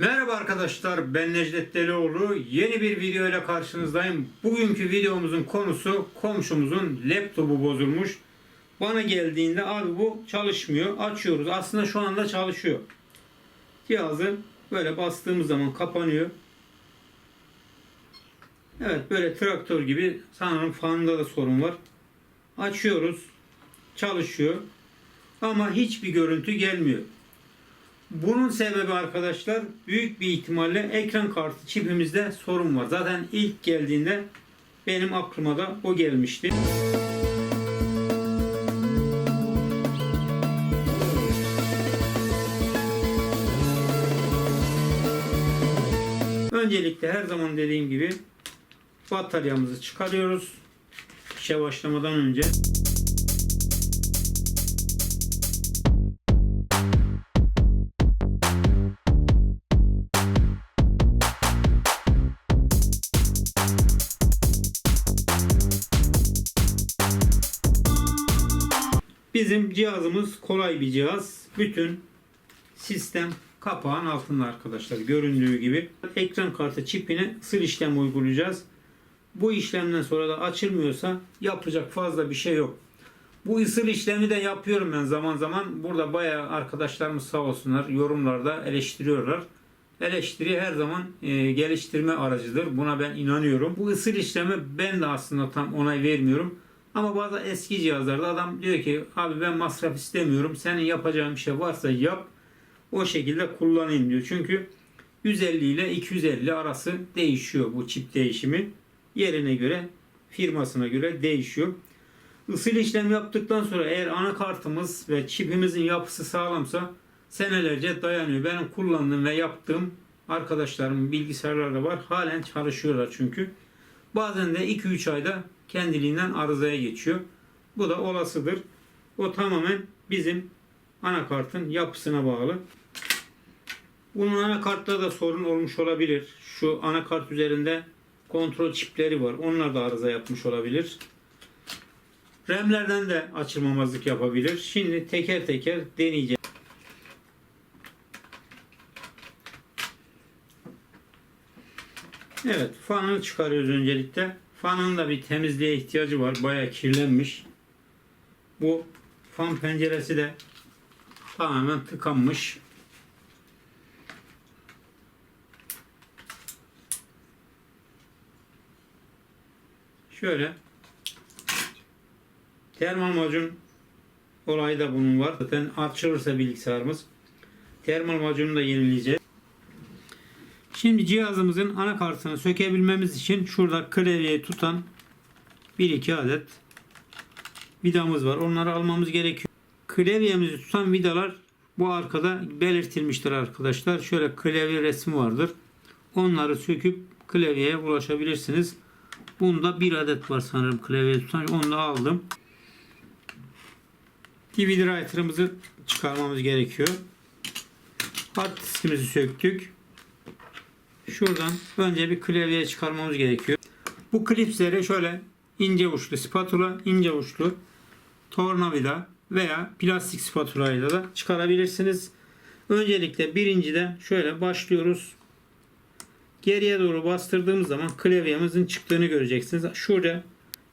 Merhaba arkadaşlar ben Necdet Delioğlu yeni bir video ile karşınızdayım. Bugünkü videomuzun konusu komşumuzun laptopu bozulmuş. Bana geldiğinde abi bu çalışmıyor açıyoruz aslında şu anda çalışıyor. Cihazı böyle bastığımız zaman kapanıyor. Evet böyle traktör gibi sanırım fanında da sorun var. Açıyoruz çalışıyor ama hiçbir görüntü gelmiyor. Bunun sebebi arkadaşlar büyük bir ihtimalle ekran kartı çipimizde sorun var. Zaten ilk geldiğinde benim aklıma da o gelmişti. Öncelikle her zaman dediğim gibi bataryamızı çıkarıyoruz. İşe başlamadan önce. Bizim cihazımız kolay bir cihaz. Bütün sistem kapağın altında arkadaşlar. Göründüğü gibi. Ekran kartı çipine ısır işlem uygulayacağız. Bu işlemden sonra da açılmıyorsa yapacak fazla bir şey yok. Bu ısır işlemi de yapıyorum ben zaman zaman. Burada bayağı arkadaşlarımız sağ olsunlar yorumlarda eleştiriyorlar. Eleştiri her zaman e, geliştirme aracıdır. Buna ben inanıyorum. Bu ısır işlemi ben de aslında tam onay vermiyorum. Ama bazı eski cihazlarda adam diyor ki abi ben masraf istemiyorum. Senin yapacağın bir şey varsa yap. O şekilde kullanayım diyor. Çünkü 150 ile 250 arası değişiyor bu çip değişimi. Yerine göre firmasına göre değişiyor. Isil işlem yaptıktan sonra eğer anakartımız ve çipimizin yapısı sağlamsa senelerce dayanıyor. Benim kullandığım ve yaptığım arkadaşlarımın bilgisayarlarda var. Halen çalışıyorlar çünkü. Bazen de 2-3 ayda kendiliğinden arızaya geçiyor. Bu da olasıdır. O tamamen bizim anakartın yapısına bağlı. Bunun anakartta da sorun olmuş olabilir. Şu anakart üzerinde kontrol çipleri var. Onlar da arıza yapmış olabilir. RAM'lerden de açılmamazlık yapabilir. Şimdi teker teker deneyeceğiz. Evet, fanını çıkarıyoruz öncelikle. Fanın da bir temizliğe ihtiyacı var. Bayağı kirlenmiş. Bu fan penceresi de tamamen tıkanmış. Şöyle termal macun olayı da bunun var. Zaten açılırsa bilgisayarımız termal macunu da yenileyeceğiz. Şimdi cihazımızın anakartını sökebilmemiz için şurada klavyeyi tutan 1-2 adet vidamız var. Onları almamız gerekiyor. Klavyemizi tutan vidalar bu arkada belirtilmiştir arkadaşlar. Şöyle klavye resmi vardır. Onları söküp klavyeye ulaşabilirsiniz. Bunda bir adet var sanırım klavye tutan. Onu da aldım. DVD writer'ımızı çıkarmamız gerekiyor. Hard diskimizi söktük. Şuradan önce bir klavyeye çıkarmamız gerekiyor. Bu klipsleri şöyle ince uçlu spatula, ince uçlu tornavida veya plastik spatula ile de çıkarabilirsiniz. Öncelikle birinciden şöyle başlıyoruz. Geriye doğru bastırdığımız zaman klavyemizin çıktığını göreceksiniz. Şurada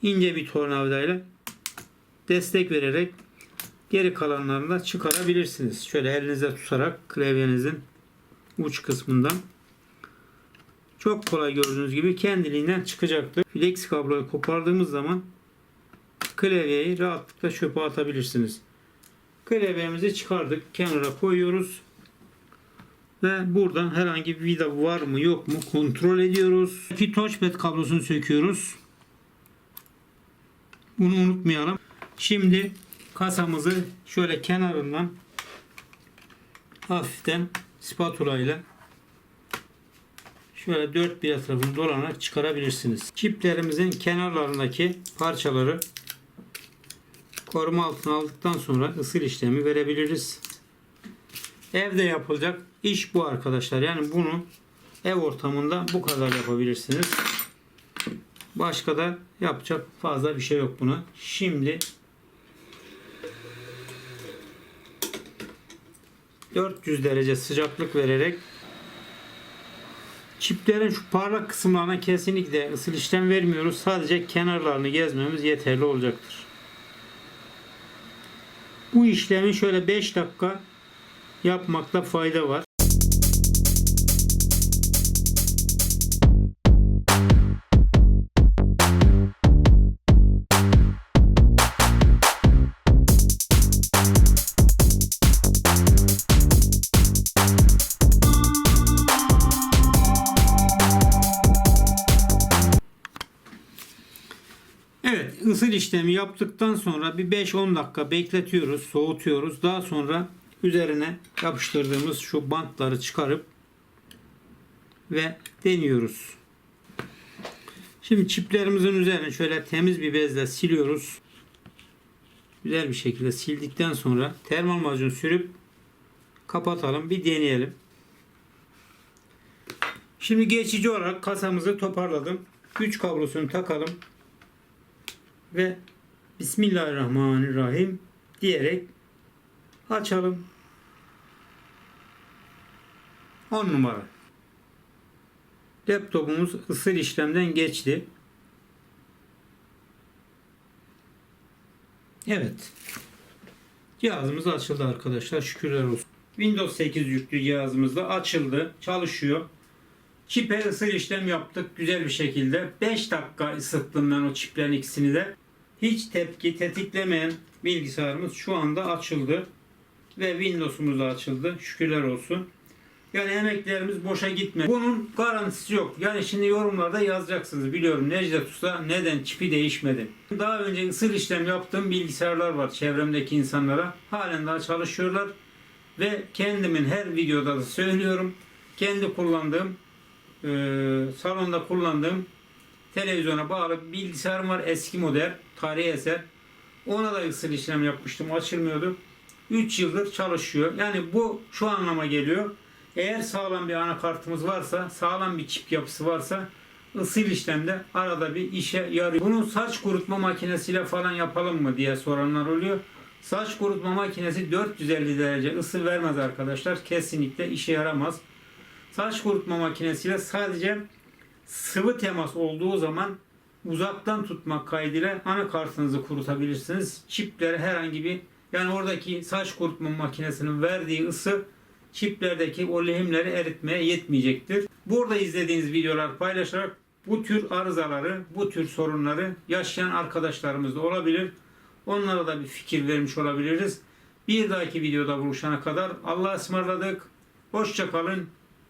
ince bir tornavida ile destek vererek geri kalanlarını da çıkarabilirsiniz. Şöyle elinize tutarak klavyenizin uç kısmından çok kolay gördüğünüz gibi kendiliğinden çıkacaktır. Flex kabloyu kopardığımız zaman klavyeyi rahatlıkla çöpe atabilirsiniz. Klavyemizi çıkardık. Kenara koyuyoruz. Ve buradan herhangi bir vida var mı yok mu kontrol ediyoruz. İki touchpad kablosunu söküyoruz. Bunu unutmayalım. Şimdi kasamızı şöyle kenarından hafiften spatula ile şöyle dört bir etrafını dolanarak çıkarabilirsiniz. Çiplerimizin kenarlarındaki parçaları koruma altına aldıktan sonra ısır işlemi verebiliriz. Evde yapılacak iş bu arkadaşlar. Yani bunu ev ortamında bu kadar yapabilirsiniz. Başka da yapacak fazla bir şey yok buna. Şimdi 400 derece sıcaklık vererek Çiplerin şu parlak kısımlarına kesinlikle ısıl işlem vermiyoruz. Sadece kenarlarını gezmemiz yeterli olacaktır. Bu işlemi şöyle 5 dakika yapmakta fayda var. Isıl işlemi yaptıktan sonra bir 5-10 dakika bekletiyoruz, soğutuyoruz. Daha sonra üzerine yapıştırdığımız şu bantları çıkarıp ve deniyoruz. Şimdi çiplerimizin üzerine şöyle temiz bir bezle siliyoruz. Güzel bir şekilde sildikten sonra termal macun sürüp kapatalım. Bir deneyelim. Şimdi geçici olarak kasamızı toparladım. Güç kablosunu takalım ve Bismillahirrahmanirrahim diyerek açalım. 10 numara. Laptopumuz ısır işlemden geçti. Evet. Cihazımız açıldı arkadaşlar. Şükürler olsun. Windows 8 yüklü cihazımız da açıldı. Çalışıyor. Çipe ısır işlem yaptık güzel bir şekilde. 5 dakika ısıttım o çiplerin ikisini de. Hiç tepki tetiklemeyen bilgisayarımız şu anda açıldı. Ve Windows'umuz da açıldı. Şükürler olsun. Yani emeklerimiz boşa gitmedi. Bunun garantisi yok. Yani şimdi yorumlarda yazacaksınız. Biliyorum Necdet Usta neden çipi değişmedi. Daha önce ısır işlem yaptığım bilgisayarlar var çevremdeki insanlara. Halen daha çalışıyorlar. Ve kendimin her videoda da söylüyorum. Kendi kullandığım salonda kullandığım televizyona bağlı bilgisayarım var eski model tarihi eser. Ona da ısıl işlem yapmıştım açılmıyordu. 3 yıldır çalışıyor. Yani bu şu anlama geliyor. Eğer sağlam bir anakartımız varsa sağlam bir çip yapısı varsa ısıl işlemde arada bir işe yarıyor. Bunu saç kurutma makinesiyle falan yapalım mı diye soranlar oluyor. Saç kurutma makinesi 450 derece ısı vermez arkadaşlar. Kesinlikle işe yaramaz Saç kurutma makinesiyle sadece sıvı temas olduğu zaman uzaktan tutmak kaydıyla anakartınızı kurutabilirsiniz. Çiplere herhangi bir yani oradaki saç kurutma makinesinin verdiği ısı çiplerdeki o lehimleri eritmeye yetmeyecektir. Burada izlediğiniz videolar paylaşarak bu tür arızaları, bu tür sorunları yaşayan arkadaşlarımız da olabilir. Onlara da bir fikir vermiş olabiliriz. Bir dahaki videoda buluşana kadar Allah'a ısmarladık. Hoşça kalın.